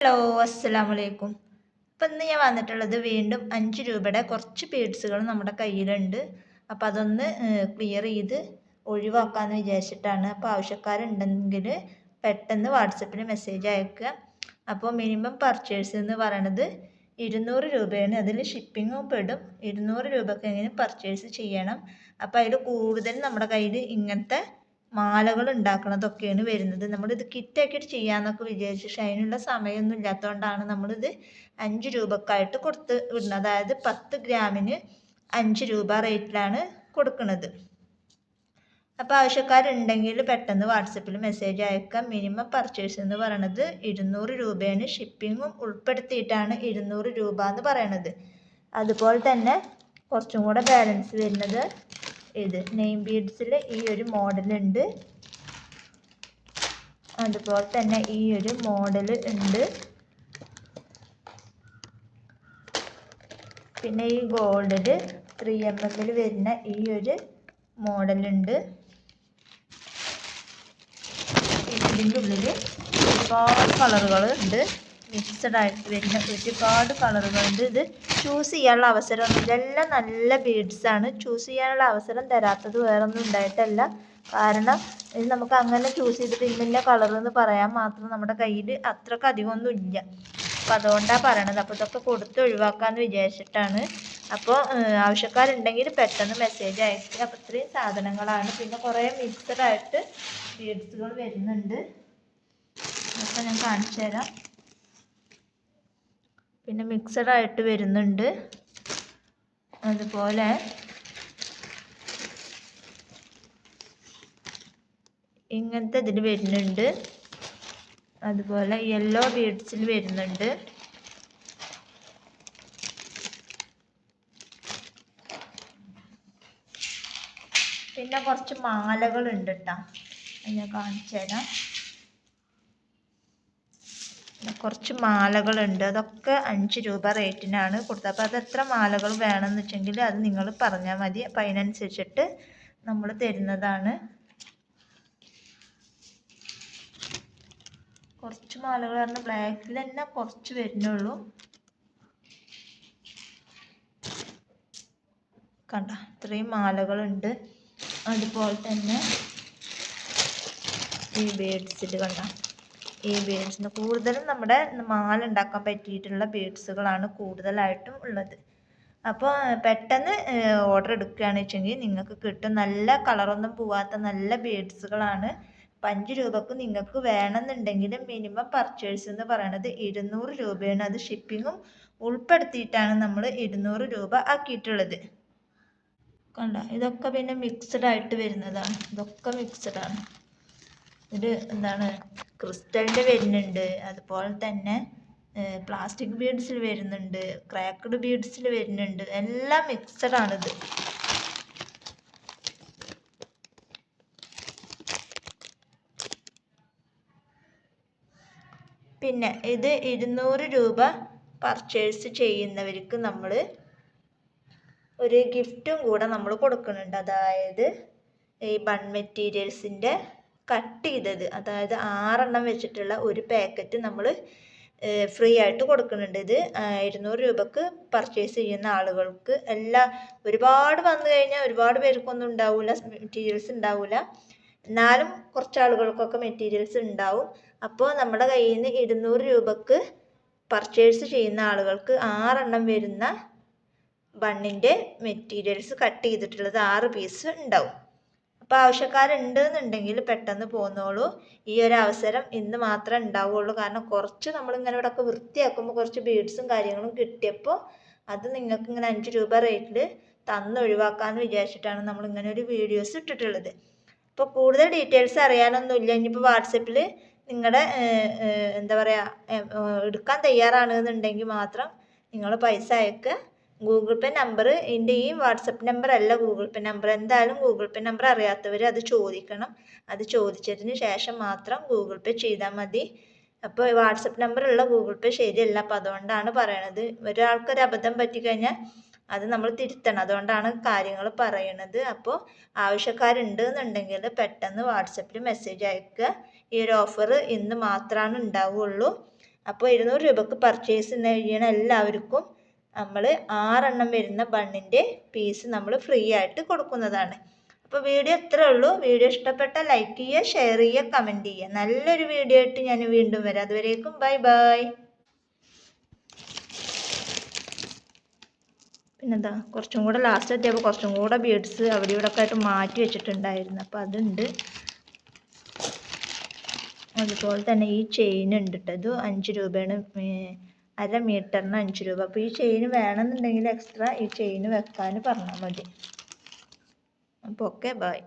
Hello അസ്സാം വലൈക്കും ഇപ്പം ഇന്ന് ഞാൻ വന്നിട്ടുള്ളത് വീണ്ടും അഞ്ച് രൂപയുടെ കുറച്ച് പീഡ്സുകൾ നമ്മുടെ കയ്യിലുണ്ട്. അപ്പം അതൊന്ന് ക്ലിയർ ചെയ്ത് ഒഴിവാക്കാമെന്ന് വിചാരിച്ചിട്ടാണ്. അപ്പോൾ ആവശ്യക്കാരുണ്ടെങ്കിൽ പെട്ടെന്ന് വാട്സപ്പിൽ മെസ്സേജ് അയക്കുക. അപ്പോൾ മിനിമം പർച്ചേസ് എന്ന് പറയണത് ഇരുന്നൂറ് രൂപയാണ്. അതിൽ ഷിപ്പിങ്ങും പെടും. ഇരുന്നൂറ് രൂപയ്ക്ക് എങ്ങനെ പർച്ചേസ് ചെയ്യണം? അപ്പോൾ അതിൽ കൂടുതൽ നമ്മുടെ കയ്യിൽ ഇങ്ങനത്തെ മാലകൾ ഉണ്ടാക്കണതൊക്കെയാണ് വരുന്നത്. നമ്മളിത് കിറ്റാക്കിയിട്ട് ചെയ്യാമെന്നൊക്കെ വിചാരിച്ചു പക്ഷെ അതിനുള്ള സമയമൊന്നും ഇല്ലാത്തതുകൊണ്ടാണ് നമ്മളിത് അഞ്ച് രൂപക്കായിട്ട് കൊടുത്ത് വിടുന്നത്. അതായത് പത്ത് ഗ്രാമിന് അഞ്ച് രൂപ റേറ്റിലാണ് കൊടുക്കുന്നത് അപ്പോൾ ആവശ്യക്കാരുണ്ടെങ്കിൽ പെട്ടെന്ന് വാട്സപ്പിൽ മെസ്സേജ് അയക്കാം. മിനിമം പർച്ചേസ് എന്ന് പറയണത് ഇരുന്നൂറ് രൂപയാണ്. ഷിപ്പിങ്ങും ഉൾപ്പെടുത്തിയിട്ടാണ് ഇരുന്നൂറ് രൂപ എന്ന് പറയണത്. അതുപോലെ തന്നെ കുറച്ചും കൂടെ ബാലൻസ് വരുന്നത് ഇത് നെയിം ബീഡ്സിൽ ഈ ഒരു മോഡലുണ്ട് അതുപോലെ തന്നെ ഈ ഒരു മോഡൽ ഉണ്ട്. പിന്നെ ഈ ഗോൾഡിൽ ത്രീ എം എമ്മിൽ വരുന്ന ഈ ഒരു മോഡലുണ്ട് ഇതിന്റെ ഉള്ളിൽ ഒരുപാട് കളറുകൾ ഉണ്ട്. മിക്സഡ് ആയിട്ട് വരുന്ന ഒരുപാട് കളറുകളുണ്ട് ഇത് ചൂസ് ചെയ്യാനുള്ള അവസരം എല്ലാം നല്ല ബീഡ്സാണ് ചൂസ് ചെയ്യാനുള്ള അവസരം തരാത്തത് വേറൊന്നും ഉണ്ടായിട്ടല്ല. കാരണം ഇത് നമുക്ക് അങ്ങനെ ചൂസ് ചെയ്തിട്ട് ഇന്ന കളർ എന്ന് പറയാൻ മാത്രം നമ്മുടെ കയ്യിൽ അത്രയ്ക്ക് അധികമൊന്നും ഇല്ല. അപ്പം അതുകൊണ്ടാണ് പറയണത്. അപ്പോൾ ഇതൊക്കെ കൊടുത്ത് ഒഴിവാക്കാമെന്ന് വിചാരിച്ചിട്ടാണ്. അപ്പോൾ ആവശ്യക്കാരുണ്ടെങ്കിൽ പെട്ടെന്ന് മെസ്സേജ് അയക്കുക അപ്പോൾ ഇത്രയും സാധനങ്ങളാണ്. പിന്നെ കുറേ മിക്സഡായിട്ട് ബീഡ്സുകൾ വരുന്നുണ്ട്. അതൊക്കെ ഞാൻ കാണിച്ചു തരാം പിന്നെ മിക്സഡ് ആയിട്ട് വരുന്നുണ്ട്. അതുപോലെ ഇങ്ങനത്തെ ഇതിൽ വരുന്നുണ്ട്. അതുപോലെ യെല്ലോ ബീഡ്സിൽ വരുന്നുണ്ട്. പിന്നെ കുറച്ച് മാലകളുണ്ട് കേട്ടോ ഞാൻ കാണിച്ചു തരാം കുറച്ച് മാലകളുണ്ട്. അതൊക്കെ അഞ്ച് രൂപ റേറ്റിനാണ് കൊടുത്തത്. അപ്പോൾ അത് എത്ര മാലകൾ വേണമെന്ന് വെച്ചെങ്കിൽ അത് നിങ്ങൾ പറഞ്ഞാൽ മതി. അപ്പം അതിനനുസരിച്ചിട്ട് നമ്മൾ തരുന്നതാണ്. കുറച്ച് മാലകൾ പറഞ്ഞാൽ ബ്ലാക്കിൽ തന്നെ കുറച്ച് വരുന്നുള്ളൂ. കണ്ട? ഇത്രയും മാലകളുണ്ട്. അതുപോലെ തന്നെ ഈ ബേഡ്സിൽ കണ്ട? ഈ ബീഡ്സിന് കൂടുതലും നമ്മുടെ മാല ഉണ്ടാക്കാൻ പറ്റിയിട്ടുള്ള ബീഡ്സുകളാണ് കൂടുതലായിട്ടും ഉള്ളത്. അപ്പോൾ പെട്ടെന്ന് ഓർഡർ എടുക്കുകയാണെന്ന് വെച്ചെങ്കിൽ നിങ്ങൾക്ക് കിട്ടും നല്ല കളറൊന്നും പോവാത്ത നല്ല ബീഡ്സുകളാണ് അഞ്ച് രൂപക്ക് നിങ്ങൾക്ക് വേണമെന്നുണ്ടെങ്കിൽ മിനിമം പർച്ചേസ് എന്ന് പറയുന്നത് ഇരുന്നൂറ് രൂപയാണ്. അത് ഷിപ്പിങ്ങും ഉൾപ്പെടുത്തിയിട്ടാണ് നമ്മൾ ഇരുന്നൂറ് രൂപ ആക്കിയിട്ടുള്ളത്. കണ്ട? ഇതൊക്കെ പിന്നെ മിക്സഡ് ആയിട്ട് വരുന്നതാണ്. ഇതൊക്കെ മിക്സഡ് ആണ്. ഇത് എന്താണ് ക്രിസ്റ്റലിന്റെ വരുന്നുണ്ട്. അതുപോലെ തന്നെ പ്ലാസ്റ്റിക് ബീഡ്സിൽ വരുന്നുണ്ട് ക്രാക്ക്ഡ് ബീഡ്സിൽ വരുന്നുണ്ട്. എല്ലാം മിക്സഡ് ആണിത്. പിന്നെ ഇത് ഇരുന്നൂറ് രൂപ പർച്ചേസ് ചെയ്യുന്നവർക്ക് നമ്മൾ ഒരു ഗിഫ്റ്റും കൂടെ നമ്മൾ കൊടുക്കുന്നുണ്ട്. അതായത് ഈ ബൺ മെറ്റീരിയൽസിന്റെ കട്ട് ചെയ്തത് അതായത് ആറെണ്ണം വെച്ചിട്ടുള്ള ഒരു പാക്കറ്റ് നമ്മൾ ഫ്രീ ആയിട്ട് കൊടുക്കുന്നുണ്ട് ഇത്. ഇരുന്നൂറ് രൂപക്ക് പർച്ചേസ് ചെയ്യുന്ന ആളുകൾക്ക്. എല്ലാ ഒരുപാട് വന്നു കഴിഞ്ഞാൽ ഒരുപാട് പേർക്കൊന്നും ഉണ്ടാവില്ല മെറ്റീരിയൽസ് ഉണ്ടാവില്ല എന്നാലും കുറച്ച് ആളുകൾക്കൊക്കെ മെറ്റീരിയൽസ് ഉണ്ടാവും. അപ്പോൾ നമ്മുടെ കയ്യിൽ നിന്ന് ഇരുന്നൂറ് രൂപക്ക് പർച്ചേസ് ചെയ്യുന്ന ആളുകൾക്ക് ആറെണ്ണം വരുന്ന ബണ്ണിന്റെ മെറ്റീരിയൽസ് കട്ട് ചെയ്തിട്ടുള്ളത് ആറ് പീസ് ഉണ്ടാവും. അപ്പോൾ ആവശ്യക്കാരുണ്ട് എന്നുണ്ടെങ്കിൽ പെട്ടെന്ന് പോന്നോളൂ. ഈ ഒരു അവസരം ഇന്ന് മാത്രമേ ഉണ്ടാവുള്ളൂ. കാരണം കുറച്ച് നമ്മളിങ്ങനെ ഇവിടെയൊക്കെ വൃത്തിയാക്കുമ്പോൾ കുറച്ച് ബീഡ്സും കാര്യങ്ങളും കിട്ടിയപ്പോൾ അത് നിങ്ങൾക്ക് ഇങ്ങനെ അഞ്ച് രൂപ റേറ്റിൽ തന്ന് ഒഴിവാക്കാമെന്ന് വിചാരിച്ചിട്ടാണ് നമ്മൾ ഇങ്ങനെ ഒരു വീഡിയോസ് ഇട്ടിട്ടുള്ളത്. അപ്പോൾ കൂടുതൽ ഡീറ്റെയിൽസ് അറിയാനൊന്നുമില്ല. ഇനിയിപ്പോൾ വാട്സപ്പിൽ നിങ്ങളുടെ എന്താ പറയുക എടുക്കാൻ തയ്യാറാണെന്നുണ്ടെങ്കിൽ മാത്രം നിങ്ങൾ പൈസ അയക്കുക ഗൂഗിൾ പേ നമ്പർ എന്റെ ഈ വാട്സപ്പ് നമ്പർ അല്ല ഗൂഗിൾ പേ നമ്പർ എന്തായാലും ഗൂഗിൾ പേ നമ്പർ അറിയാത്തവർ അത് ചോദിക്കണം. അത് ചോദിച്ചതിന് ശേഷം മാത്രം ഗൂഗിൾ പേ ചെയ്താൽ മതി. അപ്പോൾ വാട്സപ്പ് നമ്പറുള്ള ഗൂഗിൾ പേ ശരിയല്ല. അപ്പോൾ അതുകൊണ്ടാണ് പറയണത്. ഒരാൾക്കൊരു അബദ്ധം പറ്റിക്കഴിഞ്ഞാൽ അത് നമ്മൾ തിരുത്തണം. അതുകൊണ്ടാണ് കാര്യങ്ങൾ പറയണത്. അപ്പോൾ ആവശ്യക്കാരുണ്ട് എന്നുണ്ടെങ്കിൽ പെട്ടെന്ന് വാട്സപ്പിൽ മെസ്സേജ് അയക്കുക. ഈ ഒരു ഓഫർ ഇന്ന് മാത്രമാണ് ഉണ്ടാവുകയുള്ളൂ അപ്പോൾ ഇരുന്നൂറ് രൂപക്ക് പർച്ചേസ് ചെയ്യണ എല്ലാവർക്കും നമ്മൾ ആറെണ്ണം വരുന്ന ബണ്ണിന്റെ പീസ് നമ്മൾ ഫ്രീ ആയിട്ട് കൊടുക്കുന്നതാണ്. അപ്പോൾ വീഡിയോ ഇത്രേ ഉള്ളൂ. വീഡിയോ ഇഷ്ടപ്പെട്ട ലൈക്ക് ചെയ്യുക ഷെയർ ചെയ്യുക കമന്റ് ചെയ്യുക. നല്ലൊരു വീഡിയോ ആയിട്ട് ഞാൻ വീണ്ടും വരാം. അതുവരേക്കും ബൈ ബൈ പിന്നെന്താ? കുറച്ചും കൂടെ ലാസ്റ്റ് എത്തിയപ്പോൾ കുറച്ചും കൂടെ ബീഡ്സ് അവിടെ ഇവിടെ ഒക്കെ ആയിട്ട് മാറ്റി വെച്ചിട്ടുണ്ടായിരുന്നു. അപ്പോൾ അതുണ്ട്. അതുപോലെ തന്നെ ഈ ചെയിൻ ഉണ്ട് കേട്ടോ ഇത് അഞ്ച് രൂപയാണ് അര മീറ്ററിന് അഞ്ച് രൂപ. അപ്പോൾ ഈ ചെയിൻ വേണമെന്നുണ്ടെങ്കിൽ എക്സ്ട്രാ ഈ ചെയിൻ വെക്കാൻ പറഞ്ഞാൽ മതി. അപ്പോൾ ഓക്കെ ബൈ